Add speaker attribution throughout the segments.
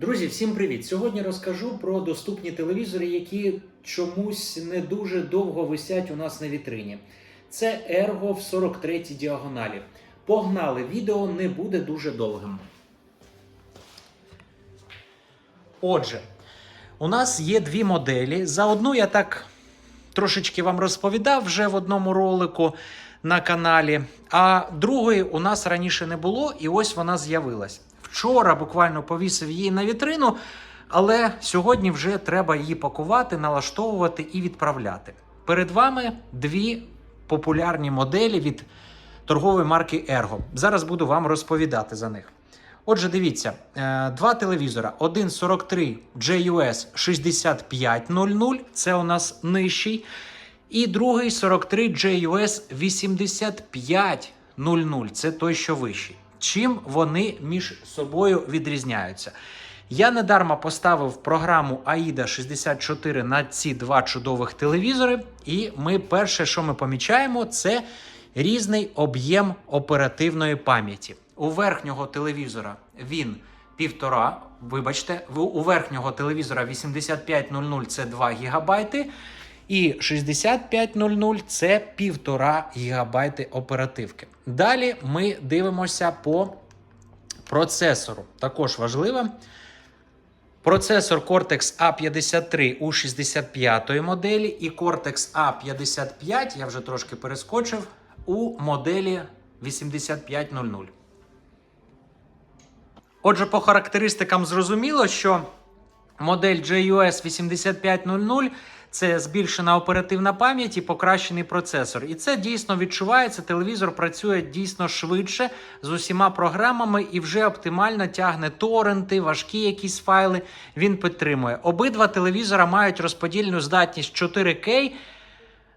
Speaker 1: Друзі, всім привіт! Сьогодні розкажу про доступні телевізори, які чомусь не дуже довго висять у нас на вітрині. Це Ergo в 43 діагоналі. Погнали! Відео не буде дуже довгим. Отже, у нас є дві моделі. За одну я так трошечки вам розповідав вже в одному ролику на каналі. А другої у нас раніше не було, і ось вона з'явилась. Вчора буквально повісив її на вітрину, але сьогодні вже треба її пакувати, налаштовувати і відправляти. Перед вами дві популярні моделі від торгової марки Ergo. Зараз буду вам розповідати за них. Отже, дивіться, е, два телевізора. Один 43 JUS 6500, це у нас нижчий. І другий 43 JUS 8500, це той, що вищий. Чим вони між собою відрізняються? Я недарма поставив програму AIDA 64 на ці два чудових телевізори, і ми перше, що ми помічаємо, це різний об'єм оперативної пам'яті. У верхнього телевізора він півтора. Вибачте, у верхнього телевізора 8500 це 2 гігабайти. І 6500 це 1,5 гігабайти оперативки. Далі ми дивимося по процесору. Також важливо. Процесор Cortex A53 у 65-ї моделі і Cortex A55, я вже трошки перескочив, у моделі 8500. Отже, по характеристикам зрозуміло, що модель JUS 8500 це збільшена оперативна пам'ять і покращений процесор. І це дійсно відчувається. Телевізор працює дійсно швидше з усіма програмами і вже оптимально тягне торренти, важкі якісь файли. Він підтримує. Обидва телевізора мають розподільну здатність 4К.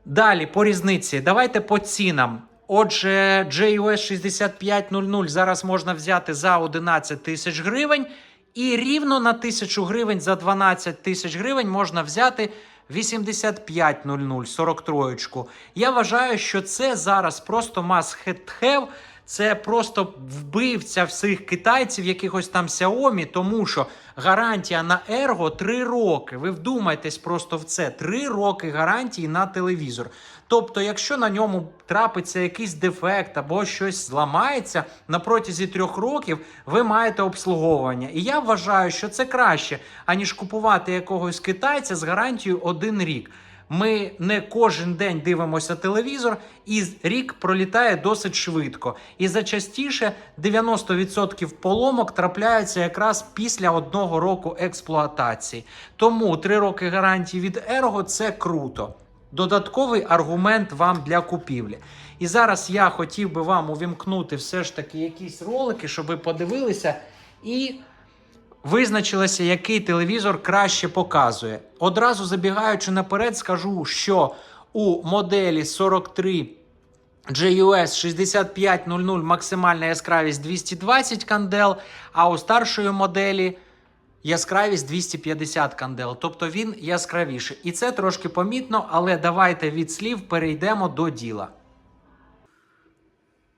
Speaker 1: Далі по різниці. Давайте по цінам. Отже, JUS 6500 зараз можна взяти за 11 тисяч гривень, і рівно на 1000 гривень за 12 тисяч гривень можна взяти 8500 43. Я вважаю, що це зараз просто must have. Це просто вбивця всіх китайців, якихось там Xiaomi, тому що гарантія на Ergo 3 роки. Ви вдумайтесь просто в це. 3 роки гарантії на телевізор. Тобто, якщо на ньому трапиться якийсь дефект або щось зламається на протязі трьох років, ви маєте обслуговування. І я вважаю, що це краще, аніж купувати якогось китайця з гарантією один рік. Ми не кожен день дивимося телевізор, і рік пролітає досить швидко. І зачастіше 90% поломок трапляються якраз після одного року експлуатації. Тому 3 роки гарантії від Ergo – це круто. Додатковий аргумент вам для купівлі. І зараз я хотів би вам увімкнути все ж таки якісь ролики, щоб ви подивилися і визначилося, який телевізор краще показує. Одразу забігаючи наперед, скажу, що у моделі 43 JUS 6500 максимальна яскравість 220 кандел, а у старшої моделі яскравість 250 кандел. Тобто він яскравіший. І це трошки помітно, але давайте від слів перейдемо до діла.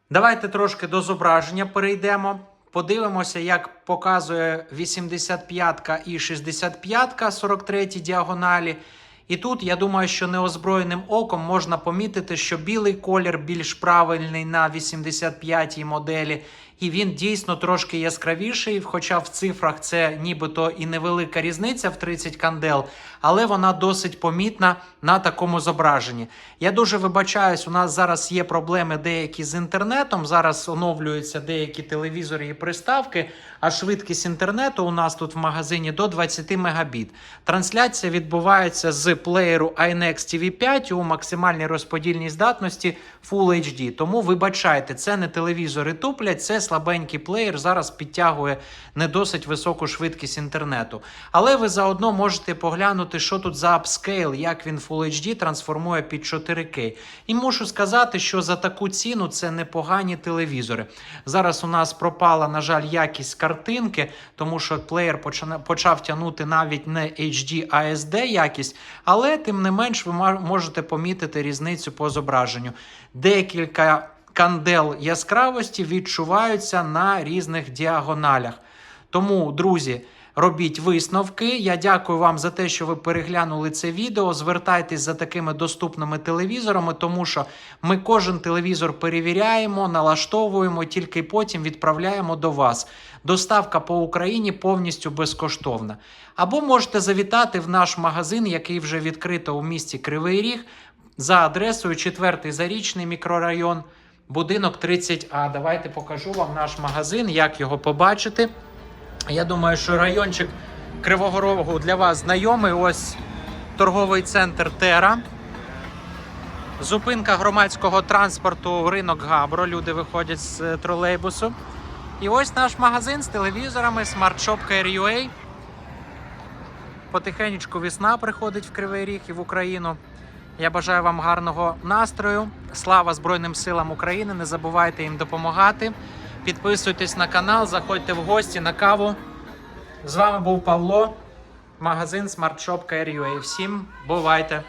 Speaker 1: Давайте трошки до зображення перейдемо. Подивимося, як показує 85 і 65-ка 43 діагоналі. І тут я думаю, що неозброєним оком можна помітити, що білий колір більш правильний на 85-й моделі, і він дійсно трошки яскравіший, хоча в цифрах це нібито і невелика різниця в 30 кандел, але вона досить помітна на такому зображенні. Я дуже вибачаюсь, у нас зараз є проблеми деякі з інтернетом. Зараз оновлюються деякі телевізори і приставки, а швидкість інтернету у нас тут в магазині до 20 мегабіт. Трансляція відбувається з плеєру iNext TV5 у максимальній розподільній здатності Full HD. Тому вибачайте, це не телевізори туплять, це слабенький плеєр. Зараз підтягує не досить високу швидкість інтернету. Але ви заодно можете поглянути, що тут за апскейл, як він Full HD трансформує під 4К. І мушу сказати, що за таку ціну це непогані телевізори. Зараз у нас пропала, на жаль, якість картинки, тому що плеєр почав тягнути навіть не HD, а SD якість. Але тим не менш ви можете помітити різницю по зображенню. Декілька кандел яскравості відчуваються на різних діагоналях. Тому, друзі, робіть висновки. Я дякую вам за те, що ви переглянули це відео. Звертайтесь за такими доступними телевізорами, тому що ми кожен телевізор перевіряємо, налаштовуємо, тільки потім відправляємо до вас. Доставка по Україні повністю безкоштовна. Або можете завітати в наш магазин, який вже відкрито у місті Кривий Ріг, за адресою 4 Зарічний мікрорайон, будинок 30А. Давайте покажу вам наш магазин, як його побачити. Я думаю, що райончик Кривого Рогу для вас знайомий. Ось торговий центр Тера. Зупинка громадського транспорту ринок Габро. Люди виходять з е, тролейбусу. І ось наш магазин з телевізорами Care.ua. Потихенечку весна приходить в Кривий Ріг і в Україну. Я бажаю вам гарного настрою. Слава Збройним силам України. Не забувайте їм допомагати. Підписуйтесь на канал, заходьте в гості на каву. З вами був Павло, магазин Smart Shop Всім бувайте!